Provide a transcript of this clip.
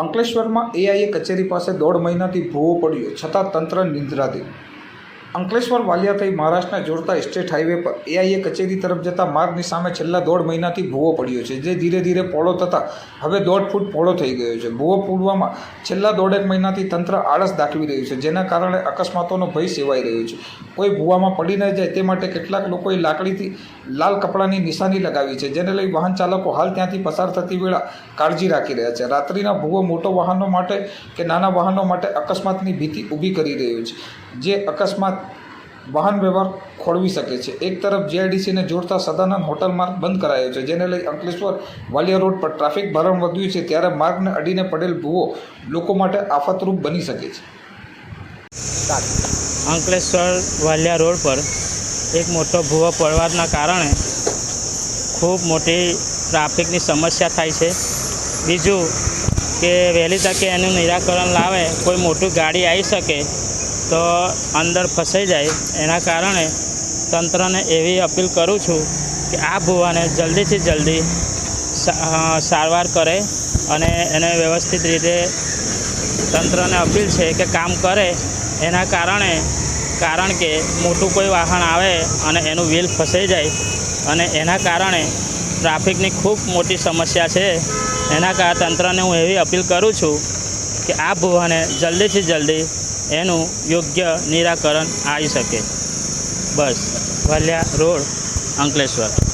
અંકલેશ્વરમાં એઆઈએ કચેરી પાસે દોઢ મહિનાથી ભૂવો પડ્યો છતાં તંત્ર નિંદ્રાધીન. અંકલેશ્વર વાલિયા થઈ મહારાષ્ટ્રને જોડતા સ્ટેટ હાઈવે પર એઆઈએ કચેરી તરફ જતા માર્ગની સામે છેલ્લા દોઢ મહિનાથી ભૂવો પડ્યો છે, જે ધીરે ધીરે પહોળો થતાં હવે દોઢ ફૂટ પહોળો થઈ ગયો છે. ભૂવો પૂરવામાં છેલ્લા દોઢેક મહિનાથી તંત્ર આળસ દાખવી રહ્યું છે, જેના કારણે અકસ્માતોનો ભય સેવાઈ રહ્યો છે. કોઈ ભૂવામાં પડી ન જાય તે માટે કેટલાક લોકોએ લાકડીથી લાલ કપડાની નિશાની લગાવી છે, જેને લઈ વાહન ચાલકો હાલ ત્યાંથી પસાર થતી વેળા કાળજી રાખી રહ્યા છે. રાત્રિના ભૂવો મોટો વાહનો માટે કે નાના વાહનો માટે અકસ્માતની ભીતિ ઊભી કરી રહ્યો છે, જે અકસ્માત વાહન વ્યવહાર ખોળવી શકે છે. એક તરફ જીઆઈડીસીને જોડતા સદાનંદ હોટલ માર્ગ બંધ કરાયો છે, જેને લઈ અંકલેશ્વર વાલિયા રોડ પર ટ્રાફિક ભારણ વધ્યું છે, ત્યારે માર્ગને અડીને પડેલ ભૂવો લોકો માટે આફતરૂપ બની શકે છે. અંકલેશ્વર વાલિયા રોડ પર એક મોટો ભૂવો પડવાના કારણે ખૂબ મોટી ટ્રાફિકની સમસ્યા થાય છે. બીજું કે વહેલી તકે એનું નિરાકરણ લાવે, કોઈ મોટી ગાડી આવી શકે તો અંદર ફસાઈ જાય. એના કારણે તંત્રને એવી અપીલ કરું છું કે આ ભૂવાને જલ્દીથી જલ્દી સારવાર કરે અને એને વ્યવસ્થિત રીતે તંત્રને અપીલ છે કે કામ કરે. એના કારણે, કારણ કે મોટું કોઈ વાહન આવે અને એનું વ્હીલ ફસાઈ જાય અને એના કારણે ટ્રાફિકની ખૂબ મોટી સમસ્યા છે. એના કારણે તંત્રને હું એવી અપીલ કરું છું કે આ ભૂવાને જલ્દીથી જલ્દી એનું યોગ્ય નિરાકરણ આવી શકે. બસ વાલિયા રોડ અંકલેશ્વર.